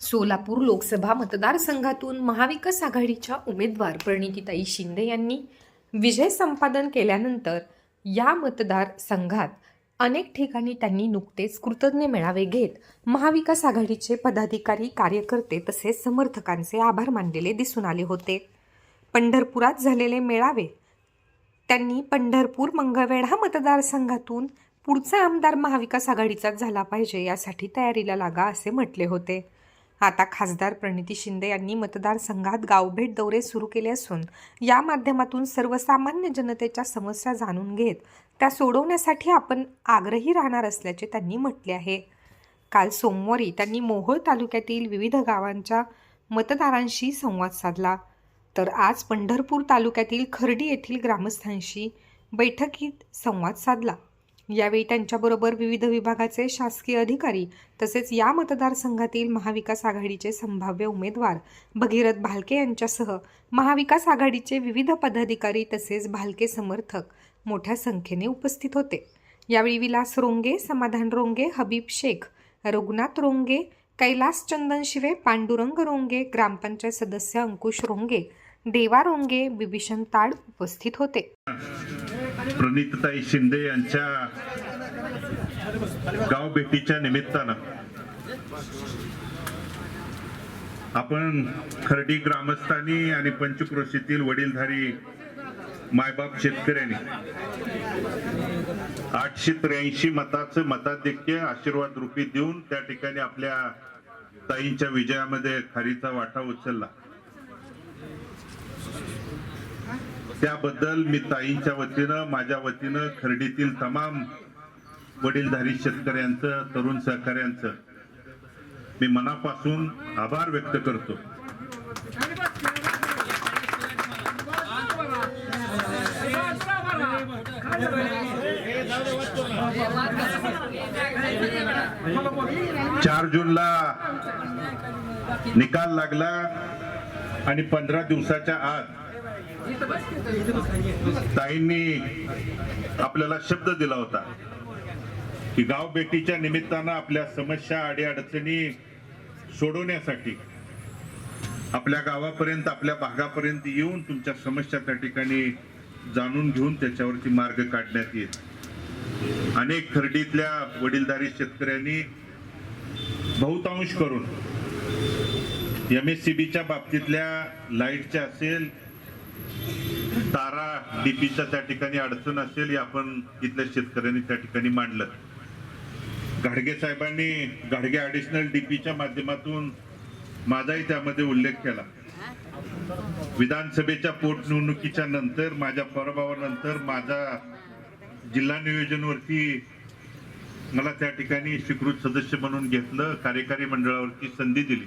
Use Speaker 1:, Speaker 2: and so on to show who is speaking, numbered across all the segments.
Speaker 1: सोलापूर लोकसभा मतदारसंघातून महाविकास आघाडीच्या उमेदवार प्रणितीताई शिंदे यांनी विजय संपादन केल्यानंतर या मतदारसंघात अनेक ठिकाणी त्यांनी नुकतेच कृतज्ञ मेळावे घेत महाविकास आघाडीचे पदाधिकारी कार्यकर्ते तसेच समर्थकांचे आभार मानलेले दिसून आले होते. पंढरपुरात झालेले मेळावे त्यांनी पंढरपूर मंगळवेढा मतदारसंघातून पुढचा आमदार महाविकास आघाडीचाच झाला पाहिजे यासाठी तयारीला लागा असे म्हटले होते. आता खासदार प्रणिती शिंदे यांनी मतदारसंघात गावभेट दौरे सुरू केले असून या माध्यमातून सर्वसामान्य जनतेच्या समस्या जाणून घेत त्या सोडवण्यासाठी आपण आग्रही राहणार असल्याचे त्यांनी म्हटले आहे. काल सोमवारी त्यांनी मोहोळ तालुक्यातील विविध गावांच्या मतदारांशी संवाद साधला. तर आज पंढरपूर तालुक्यातील खर्डी येथील ग्रामस्थांशी बैठकीत संवाद साधला. यावेळी त्यांच्याबरोबर विविध विभागाचे शासकीय अधिकारी तसेच या मतदारसंघातील महाविकास आघाडीचे संभाव्य उमेदवार भगीरथ भालके यांच्यासह महाविकास आघाडीचे विविध पदाधिकारी तसेच भालके समर्थक मोठ्या संख्येने उपस्थित होते. यावेळी विलास रोंगे समाधान रोंगे हबीब शेख रघुनाथ रोंगे कैलास चंदन शिवे पांडुरंग रोंगे ग्रामपंचायत सदस्य अंकुश रोंगे देवा रोंगे बिभीषण ताड उपस्थित होते.
Speaker 2: प्रणितताई शिंदे यांच्या गाव भेटीच्या निमित्तानं आपण खर्डी ग्रामस्थांनी आणि पंचक्रोशीतील वडीलधारी मायबाप शेतकऱ्यांनी आठशे त्र्याऐंशी मताचं मताधिक्य आशीर्वाद रूपी देऊन त्या ठिकाणी आपल्या ताईंच्या विजयामध्ये खारीचा वाटा उचलला. त्याबद्दल मी ताईंच्या वतीनं माझ्या वतीनं खर्डीतील तमाम वडीलधारी शेतकऱ्यांचं तरुण सहकाऱ्यांचं मी मनापासून आभार व्यक्त करतो. चार जूनला निकाल लागला आणि पंधरा दिवसाच्या आत ताईंनी आपल्याला शब्द दिला होता की गाव भेटीच्या निमित्तानं आपल्या समस्या अडीअडचणी सोडवण्यासाठी आपल्या गावापर्यंत आपल्या भागापर्यंत येऊन तुमच्या समस्या त्या ठिकाणी जाणून घेऊन त्याच्यावरती मार्ग काढण्यात येईल. अनेक खर्डीतल्या वडीलधारी शेतकऱ्यांनी बहुतांश करून एम एस सी बीच्या बाबतीतल्या लाईटच्या असेल तारा डीपीच्या त्या ठिकाणी अडचण असेल हे आपण इथल्या शेतकऱ्यांनी त्या ठिकाणी मांडलं. घाडगे साहेबांनी घाडगे ऍडिशनल डीपीच्या माध्यमातून माझाही त्यामध्ये उल्लेख केला. विधानसभेच्या पोटनिवडणुकीच्या नंतर माझ्या पराभवानंतर माझा जिल्हा नियोजनवरती मला त्या ठिकाणी स्वीकृत सदस्य म्हणून घेतलं कार्यकारी मंडळावरती संधी दिली.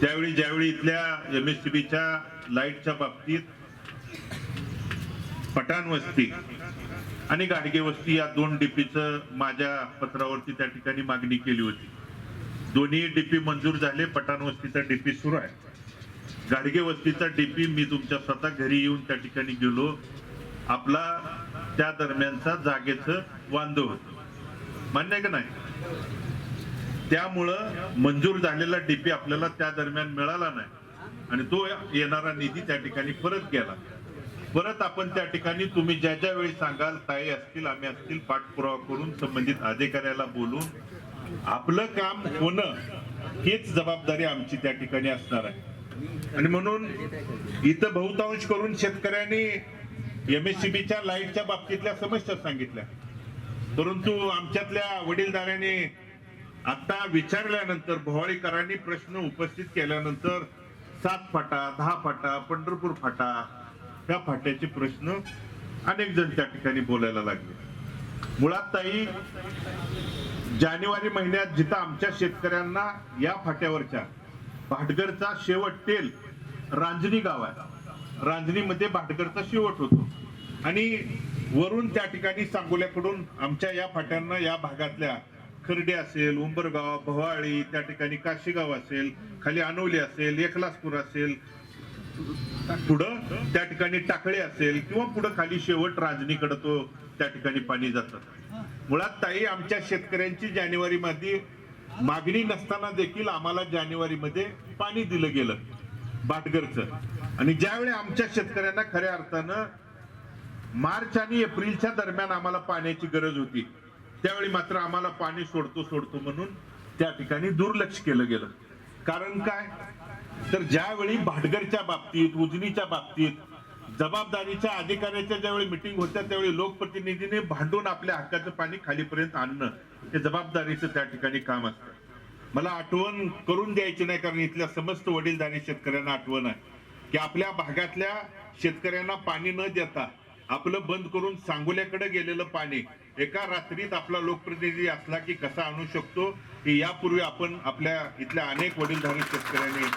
Speaker 2: त्यावेळी ज्यावेळी इथल्या एम एस सी बीच्या लाईटच्या बाबतीत पठाण वस्ती आणि गाडगे वस्ती या दोन डीपीचं माझ्या पत्रावरती त्या ठिकाणी मागणी केली होती. दोन्ही डीपी मंजूर झाले पठाण वस्तीचा डीपी सुरू आहे. गाडगे वस्तीचा डीपी मी तुमच्या स्वतः घरी येऊन त्या ठिकाणी गेलो. आपला त्या दरम्यानचा जागेचं वांदो होत. मान्य का नाही? त्यामुळं मंजूर झालेला डीपी आपल्याला त्या दरम्यान मिळाला नाही. आणि तो येणारा निधी त्या ठिकाणी परत गेला. परत आपण त्या ठिकाणी तुम्ही ज्या ज्या वेळी सांगाल ताई असतील आम्ही असतील पाठपुरावा करून संबंधित अधिकाऱ्याला बोलून आपलं काम होणं हीच जबाबदारी आमची त्या ठिकाणी असणार आहे. आणि म्हणून इथं बहुतांश करून शेतकऱ्यांनी एमएससीबीच्या लाईटच्या बाबतीतल्या समस्या सांगितल्या. परंतु आमच्यातल्या वडीलधाऱ्याने आता विचारल्यानंतर भोवाळीकरांनी प्रश्न उपस्थित केल्यानंतर सात फाटा दहा फाटा पंढरपूर फाटा ह्या फाट्याचे प्रश्न अनेक जण त्या ठिकाणी बोलायला लागले. मुळात ताई जानेवारी महिन्यात जिथं आमच्या शेतकऱ्यांना या फाट्यावरच्या भाटगरचा शेवट तेल रांजणी गाव आहे. रांजणीमध्ये भाटगरचा शेवट होतो. आणि वरून त्या ठिकाणी सांगोल्याकडून आमच्या या फाट्यांना या भागातल्या खर्डे असेल उंबरगाव भवाळी त्या ठिकाणी काशीगाव असेल खाली अनोली असेल एकलासपूर असेल पुढं त्या ठिकाणी टाकळे असेल किंवा पुढं खाली शेवट रांजणीकडे तो त्या ठिकाणी पाणी जातं. मुळात ताई आमच्या शेतकऱ्यांची जानेवारी मध्ये मागणी नसताना देखील आम्हाला जानेवारीमध्ये पाणी दिलं गेलं भाटघरचं आणि ज्यावेळी आमच्या शेतकऱ्यांना खऱ्या अर्थानं मार्च आणि एप्रिलच्या दरम्यान आम्हाला पाण्याची गरज होती त्यावेळी मात्र आम्हाला पाणी सोडतो सोडतो म्हणून त्या ठिकाणी दुर्लक्ष केलं गेलं. कारण काय? तर ज्यावेळी भाटघरच्या बाबतीत उजनीच्या बाबतीत जबाबदारीच्या अधिकाऱ्याच्या ज्यावेळी मिटिंग होत्या त्यावेळी लोकप्रतिनिधीने भांडून आपल्या हक्काचं पाणी खालीपर्यंत आणणं हे जबाबदारीचं त्या ठिकाणी काम असतं. मला आठवण करून द्यायची नाही कारण इथल्या समस्त वडीलधारी शेतकऱ्यांना आठवण आहे. की आपल्या भागातल्या शेतकऱ्यांना पाणी न देता आपलं बंद करून सांगोल्याकडे गेलेलं पाणी एका रात्रीत आपला लोकप्रतिनिधी असला की कसा आणू शकतो हे यापूर्वी आपण आपल्या इथल्या अनेक वडीलधारी शेतकऱ्यांनी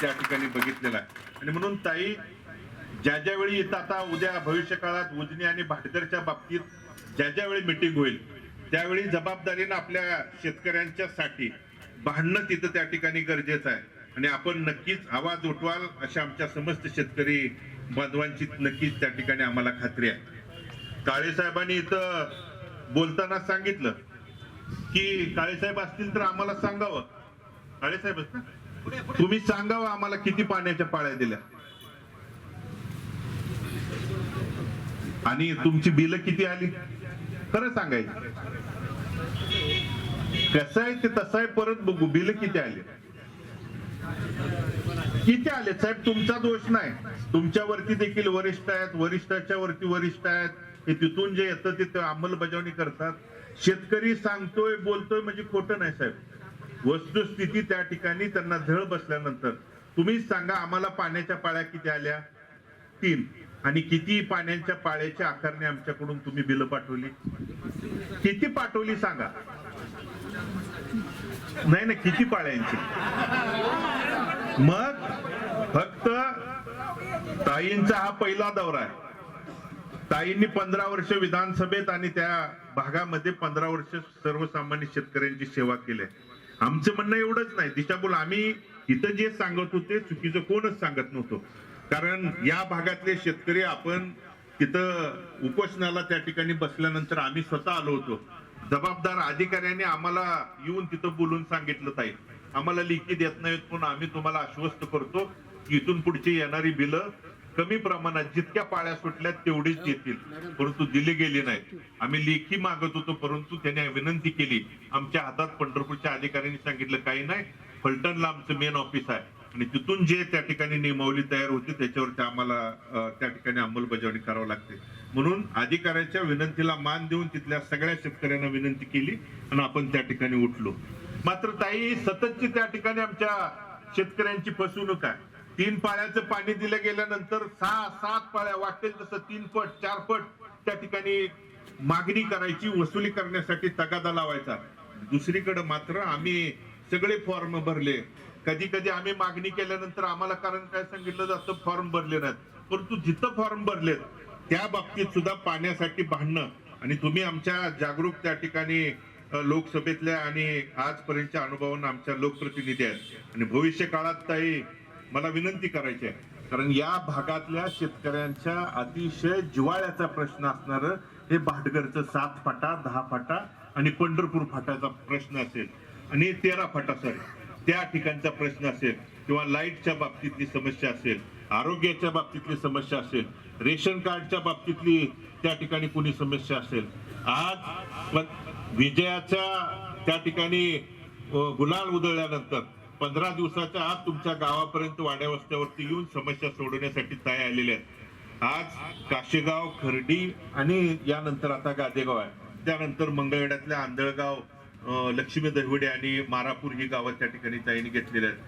Speaker 2: त्या ठिकाणी बघितलेलं आहे. आणि म्हणून ताई ज्या ज्या वेळी आता उद्या भविष्य काळात उजनी आणि भाटकरच्या बाबतीत ज्या ज्या वेळी मिटिंग होईल त्यावेळी जबाबदारीनं आपल्या शेतकऱ्यांच्या साठी भांडणं तिथं त्या ठिकाणी गरजेचं आहे. आणि आपण नक्कीच आवाज उठवाल अशा आमच्या समस्त शेतकरी बांधवांची नक्कीच त्या ठिकाणी आम्हाला खात्री आहे. काळे साहेबांनी इथं बोलताना सांगितलं की काळे साहेब असतील तर आम्हाला सांगावं. काळे साहेबच तुम्ही सांगावं आम्हाला किती पाण्याच्या पाळ्या दिल्या. आणि तुमची बिल किती आली? खरं सांगायचं. कसं आहे ते तसं आहे परत बघू. बिल किती आले? किती आले. साहेब तुमचा दोष नाही. तुमच्यावरती देखील वरिष्ठ आहेत. वरिष्ठाच्या वरती वरिष्ठ आहेत. हे तिथून जे येतं ते अंमलबजावणी करतात. शेतकरी सांगतोय बोलतोय म्हणजे खोटं नाही साहेब. वस्तुस्थिती त्या ठिकाणी त्यांना झळ बसल्यानंतर. तुम्हीच सांगा आम्हाला पाण्याच्या पाळ्या किती आल्या? तीन. आणि किती पाण्याच्या पाळ्याच्या आकारणी आमच्याकडून तुम्ही बिल पाठवली? किती पाठवली सांगा? नाही ना किती पाळ्यांची मग फक्त ताईंचा हा पहिला दौरा आहे. ताईंनी पंधरा वर्ष विधानसभेत आणि त्या भागामध्ये पंधरा वर्ष सर्वसामान्य शेतकऱ्यांची सेवा केली आहे. आमचं म्हणणं एवढंच नाही. दिशाभूल आम्ही इथं जे सांगत होते चुकीचं कोणच सांगत नव्हतो. कारण या भागातले शेतकरी आपण तिथं उपोषणाला त्या ठिकाणी बसल्यानंतर आम्ही स्वतः आलो होतो. जबाबदार अधिकाऱ्यांनी आम्हाला येऊन तिथं बोलून सांगितलं ताई. आम्हाला लिखी देत नाहीत पण आम्ही तुम्हाला आश्वस्त करतो की इथून पुढची येणारी बिलं कमी प्रमाणात जितक्या पाळ्या सुटल्या तेवढीच येतील परंतु दिली गेली नाही. आम्ही लेखी मागत होतो परंतु त्याने विनंती केली. आमच्या हातात पंढरपूरच्या अधिकाऱ्यांनी सांगितलं काही नाही. फलटणला आमचं मेन ऑफिस आहे. आणि तिथून जे त्या ठिकाणी नियमावली तयार होती त्याच्यावरती आम्हाला त्या ठिकाणी अंमलबजावणी करावी लागते. म्हणून अधिकाऱ्याच्या विनंतीला मान देऊन तिथल्या सगळ्या शेतकऱ्यांना विनंती केली आणि आपण त्या ठिकाणी उठलो. मात्र ताई सततची त्या ठिकाणी आमच्या शेतकऱ्यांची फसवणूक आहे. तीन पाळ्याचं पाणी दिलं गेल्यानंतर सहा सात पाळ्या वाटेल तसं तीन पट चार पट त्या ठिकाणी मागणी करायची वसुली करण्यासाठी तगादा लावायचा. दुसरीकडे मात्र आम्ही सगळे फॉर्म भरले. कधी कधी आम्ही मागणी केल्यानंतर आम्हाला कारण काय सांगितलं जातं फॉर्म भरले नाहीत. परंतु जिथं फॉर्म भरलेत त्या बाबतीत सुद्धा पाण्यासाठी भांडणं. आणि तुम्ही आमच्या जागरूक त्या ठिकाणी लोकसभेतल्या आणि आजपर्यंतच्या अनुभवांना आमच्या लोकप्रतिनिधी आहेत. आणि भविष्य काळात ताई मला विनंती करायची आहे. कारण या भागातल्या शेतकऱ्यांच्या अतिशय जिवाळ्याचा प्रश्न असणार हे भाटघरचं सात फाटा दहा फाटा आणि पंढरपूर फाटाचा प्रश्न असेल आणि तेरा फाटा सर त्या ठिकाणचा प्रश्न असेल किंवा लाईटच्या बाबतीतली समस्या असेल आरोग्याच्या बाबतीतली समस्या असेल रेशन कार्डच्या बाबतीतली त्या ठिकाणी कोणी समस्या असेल. आज विजयाच्या त्या ठिकाणी गुलाल उधळल्यानंतर पंधरा दिवसाच्या आत तुमच्या गावापर्यंत वाड्या वस्त्यावरती येऊन समस्या सोडवण्यासाठी तयार आलेले आहेत. आज काशेगाव खर्डी आणि यानंतर आता गादेगाव आहे. त्यानंतर मंगळवेड्यातल्या आंधळगाव लक्ष्मी दहिवडे आणि मारापूर ही गावं त्या ठिकाणी ताईने घेतलेली आहेत.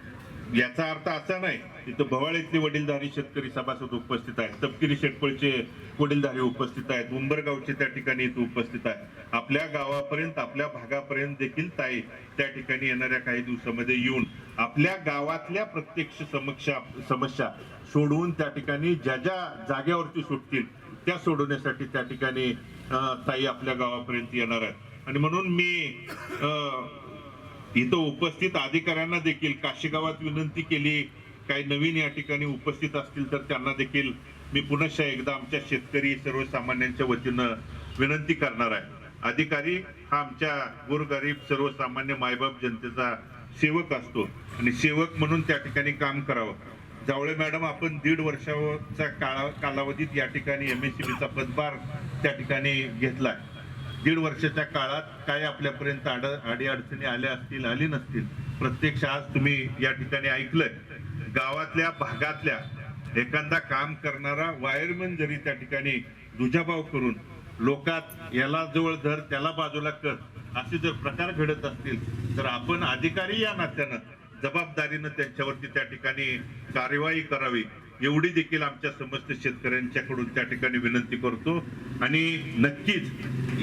Speaker 2: याचा अर्थ असा नाही तिथं भवाळीतले वडीलधारी शेतकरी सभासद उपस्थित आहेत तपकिरी शेटपळचे वडीलधारी उपस्थित आहेत उंबरगावचे त्या ठिकाणी इथं उपस्थित आहे आपल्या गावापर्यंत आपल्या भागापर्यंत देखील ताई त्या ठिकाणी येणाऱ्या काही दिवसामध्ये येऊन आपल्या गावातल्या प्रत्यक्ष समक्षा समस्या सोडवून त्या ठिकाणी ज्या ज्या जागेवरती सुटतील त्या सोडवण्यासाठी त्या ठिकाणी ताई आपल्या गावापर्यंत येणार आहेत. आणि म्हणून मी इथं उपस्थित अधिकाऱ्यांना देखील काशीगावात विनंती केली. काही नवीन या ठिकाणी उपस्थित असतील तर त्यांना देखील मी पुनश्च एकदा आमच्या शेतकरी सर्वसामान्यांच्या वतीनं विनंती करणार आहे. अधिकारी हा आमच्या गोरगरीब सर्वसामान्य मायबाप जनतेचा सेवक असतो आणि सेवक म्हणून त्या ठिकाणी काम करावं. जावळे मॅडम आपण दीड वर्षाचा काळा कालावधीत या ठिकाणी एम एस सी बीचा पदभार त्या ठिकाणी घेतला आहे दीड वर्षाच्या काळात काय आपल्यापर्यंत आड अडी अडचणी आल्या असतील आली नसतील. प्रत्यक्ष आज तुम्ही या ठिकाणी ऐकलंय. गावातल्या भागातल्या एखादा काम करणारा वायरमन जरी त्या ठिकाणी दुजाभाव करून लोकात याला जवळ धर त्याला बाजूला कर असे जर प्रकार घडत असतील तर आपण अधिकारी या नात्यानं जबाबदारीनं त्यांच्यावरती त्या ठिकाणी कार्यवाही करावी. एवढी देखील आमच्या समस्त शेतकऱ्यांच्याकडून त्या ठिकाणी विनंती करतो. आणि नक्कीच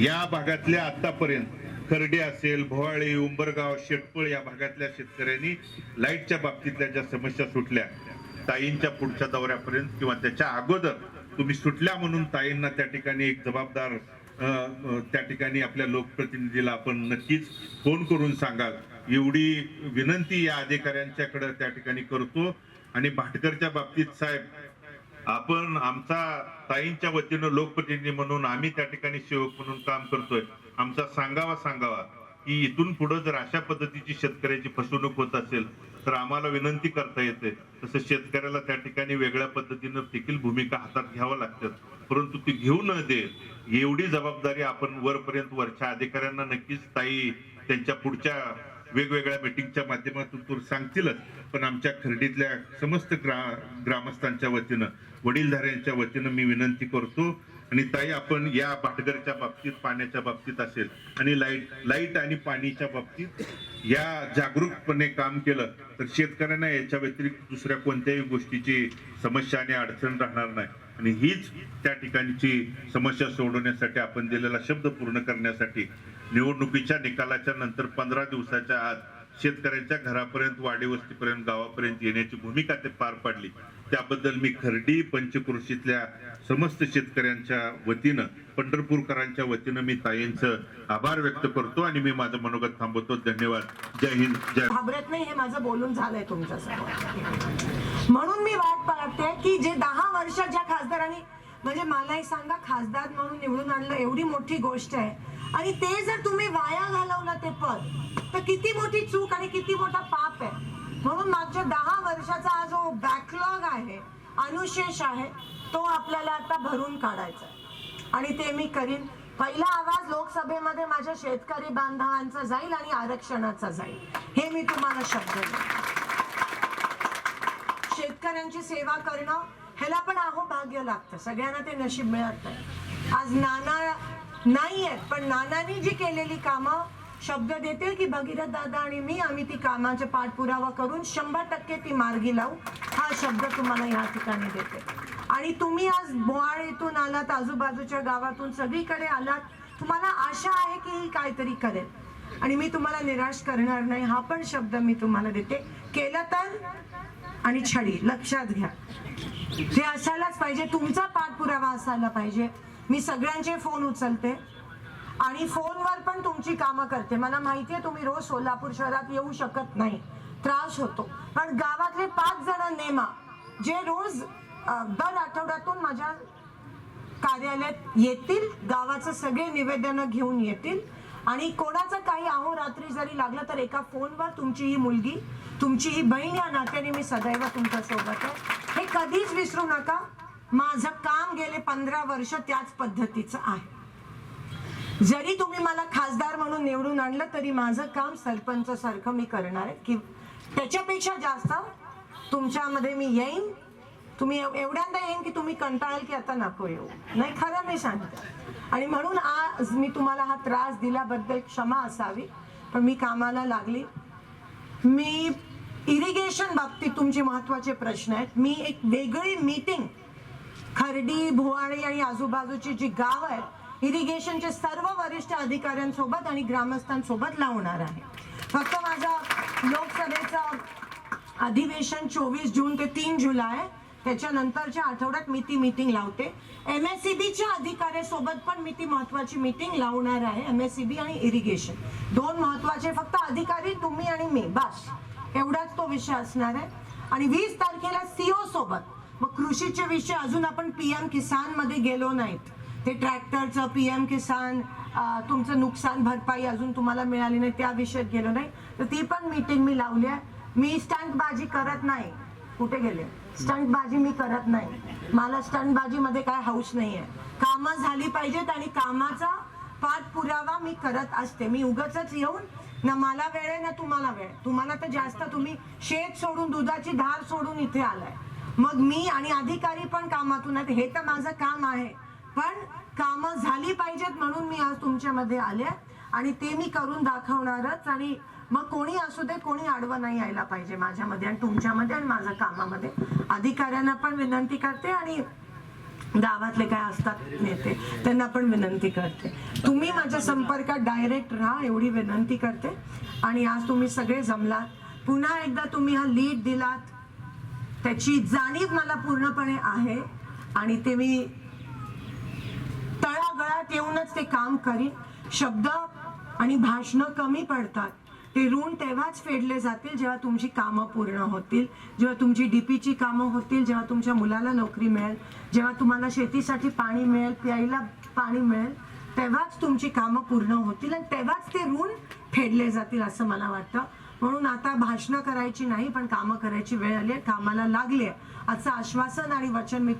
Speaker 2: या भागातल्या आतापर्यंत खर्डे असेल भोवाळी उंबरगाव शेटपळ या भागातल्या शेतकऱ्यांनी लाईटच्या बाबतीतल्या ज्या समस्या सुटल्या ताईंच्या पुढच्या दौऱ्यापर्यंत किंवा त्याच्या अगोदर तुम्ही सुटल्या म्हणून ताईंना त्या ठिकाणी एक जबाबदार त्या ठिकाणी आपल्या लोकप्रतिनिधीला आपण नक्कीच फोन करून सांगाल. एवढी विनंती या अधिकाऱ्यांच्याकडे त्या ठिकाणी करतो. आणि भाटकरच्या बाबतीत साहेब आपण आमचा ताईंच्या वतीनं लोकप्रतिनिधी म्हणून आम्ही त्या ठिकाणी सेवक म्हणून काम करतोय. आमचा सांगावा सांगावा की इथून पुढे जर अशा पद्धतीची शेतकऱ्याची फसवणूक होत असेल तर आम्हाला विनंती करता येते. तसं शेतकऱ्याला त्या ठिकाणी वेगळ्या पद्धतीनं देखील भूमिका हातात घ्यावं लागतात. परंतु ती घेऊ न दे एवढी जबाबदारी आपण वरपर्यंत वरच्या अधिकाऱ्यांना नक्कीच ताई त्यांच्या पुढच्या वेगवेगळ्या मीटिंगच्या माध्यमातून सांगतीलच. पण आमच्या खर्डीतल्या समस्त ग्रा ग्रामस्थांच्या वतीनं वडीलधाऱ्यांच्या वतीनं मी विनंती करतो आणि ताई आपण या भाटघरच्या बाबतीत पाण्याच्या बाबतीत असेल आणि लाइट लाइट आणि पाणीच्या बाबतीत या जागरूकपणे काम केलं तर शेतकऱ्यांना याच्या व्यतिरिक्त दुसऱ्या कोणत्याही गोष्टीची समस्या आणि अडचण राहणार नाही. आणि हीच त्या ठिकाणची समस्या सोडवण्यासाठी आपण दिलेला शब्द पूर्ण करण्यासाठी निवडणुकीच्या निकालाच्या नंतर पंधरा दिवसाच्या आत शेतकऱ्यांच्या घरापर्यंत वाडीवस्तीपर्यंत गावापर्यंत येण्याची भूमिका ते पार पाडली. त्याबद्दल मी खर्डी पंचकृषीतल्या समस्त शेतकऱ्यांच्या वतीनं पंढरपूरकरांच्या वतीनं मी ताईंचं आभार व्यक्त करतो आणि मी माझं मनोगत थांबवतो. धन्यवाद. जय हिंद जय
Speaker 3: घाबरत नाही हे माझं बोलून झालंय तुमच्या म्हणून मी वाट पाहते की जे दहा वर्षाच्या खासदारांनी म्हणजे मलाही सांगा खासदार म्हणून निवडून आणलं एवढी मोठी गोष्ट आहे. आणि ते जर तुम्ही वाया घालवलं ते पद तर किती मोठी चूक आणि किती मोठा पाप आहे. म्हणून मागच्या दहा वर्षाचा हा जो बॅकलॉग आहे अनुशेष आहे तो आपल्याला आता भरून काढायचा आहे. आणि ते मी करीन. पहिला आवाज लोकसभेमध्ये माझ्या शेतकरी बांधवांचा जाईल आणि आरक्षणाचा जाईल. हे मी तुम्हाला शब्द शेतकऱ्यांची सेवा करणं ह्याला पण अहो भाग्य लागतं. सगळ्यांना ते नशीब मिळत. नाही आज नाना नाही आहेत पण नानांनी जी केलेली कामं शब्द देते की भगीरथ दादा आणि मी आम्ही ती कामाचा पाठपुरावा करून शंभर टक्के ती मार्गी लावू हा शब्द तुम्हाला या ठिकाणी देते. आणि तुम्ही आज बोहाळीतून आलात आजूबाजूच्या गावातून सगळीकडे आलात तुम्हाला आशा आहे की ही काहीतरी करेल. आणि मी तुम्हाला निराश करणार नाही हा पण शब्द मी तुम्हाला देते. केलं तर? आणि छडी. लक्षात घ्या. ते असायलाच पाहिजे. तुमचा पाठपुरावा असायला पाहिजे. मी सगळ्यांचे फोन उचलते. आणि फोनवर पण तुमची कामं करते. मला माहिती आहे तुम्ही रोज सोलापूर शहरात येऊ शकत नाही. त्रास होतो. पण गावातले पाच जण नेमा जे रोज दर आठवड्यातून माझ्या कार्यालयात येतील गावाचं सगळे निवेदनं घेऊन येतील आणि कोणाचं काही अहोरात्री जरी लागलं तर एका फोनवर तुमची ही मुलगी तुमची ही बहीण या नात्याने मी सदैव तुमच्यासोबत आहे. हे कधीच विसरू नका. माझं काम गेले पंधरा वर्ष त्याच पद्धतीचं आहे. जरी तुम्ही मला खासदार म्हणून निवडून आणलं तरी माझं काम सरपंच सारखं मी करणार आहे. की त्याच्यापेक्षा जास्त तुमच्यामध्ये मी येईन तुम्ही एवढ्यांदा येईन की तुम्ही कंटाळाल की आता नको येऊ. नाही खरं मी सांगते. आणि म्हणून आज मी तुम्हाला हा त्रास दिल्याबद्दल क्षमा असावी पण मी कामाला लागली. मी इरिगेशन बाबतीत तुमचे महत्त्वाचे प्रश्न आहेत. मी एक वेगळी मीटिंग खर्डी भुवाळी आणि आजूबाजूची जी गाव आहेत इरिगेशनचे सर्व वरिष्ठ अधिकाऱ्यांसोबत आणि ग्रामस्थांसोबत लावणार आहे. फक्त माझा लोकसभेचं अधिवेशन चोवीस जून ते तीन जुलै त्याच्यानंतरच्या आठवड्यात मी ती मीटिंग लावते एम एस सी बीच्या अधिकाऱ्यासोबत पण मी ती महत्वाची मीटिंग लावणार आहे एम एस सी बी आणि इरिगेशन दोन महत्त्वाचे फक्त अधिकारी तुम्ही आणि मी बस. एवढाच तो विषय असणार आहे. आणि वीस तारखेला सीओ सोबत मग कृषीचे विषय अजून आपण पीएम किसानमध्ये गेलो नाहीत. ते ट्रॅक्टरचं पी एम किसान तुमचं नुकसान भरपाई अजून तुम्हाला मिळाली नाही त्या विषयात गेलो नाही. तर ती पण मीटिंग मी लावली आहे. मी स्टंटबाजी करत नाही. कुठे गेले? स्टंटबाजी मी करत नाही. मला स्टंटबाजीमध्ये काय हौस नाही आहे कामं झाली पाहिजेत आणि कामाचा पाठपुरावा मी करत असते. मी उगच येऊन ना मला वेळ आहे ना तुम्हाला वेळ. तुम्हाला तर जास्त तुम्ही शेत सोडून दुधाची धार सोडून इथे आलाय. मग मी आणि अधिकारी पण कामातून आहेत. हे तर माझं काम आहे. पण कामं झाली पाहिजेत म्हणून मी आज तुमच्यामध्ये आले. आणि ते मी करून दाखवणारच. आणि मग कोणी असू दे कोणी आडवं नाही यायला पाहिजे माझ्यामध्ये आणि तुमच्यामध्ये आणि माझ्या कामामध्ये. अधिकाऱ्यांना पण विनंती करते आणि गावातले काय असतात नेते त्यांना पण विनंती करते. तुम्ही माझ्या संपर्कात डायरेक्ट राहा एवढी विनंती करते. आणि आज तुम्ही सगळे जमलात. पुन्हा एकदा तुम्ही हा लीड दिलात. त्याची जाणीव मला पूर्णपणे आहे. आणि ते मी तळागळात येऊनच ते काम करीन. शब्द आणि भाषणं कमी पडतात. ते ऋण तेव्हाच फेडले जातील जेव्हा तुमची कामं पूर्ण होतील. जेव्हा तुमची डीपीची कामं होतील जेव्हा तुमच्या मुलाला नोकरी मिळेल जेव्हा तुम्हाला शेतीसाठी पाणी मिळेल प्यायला पाणी मिळेल तेव्हाच तुमची कामं पूर्ण होतील आणि तेव्हाच ते ऋण फेडले जातील असं मला वाटतं. म्हणून आता भाषणं करायची नाही पण कामं करायची वेळ आली आहे कामाला लागली आहे. असं आश्वासन आणि वचन मी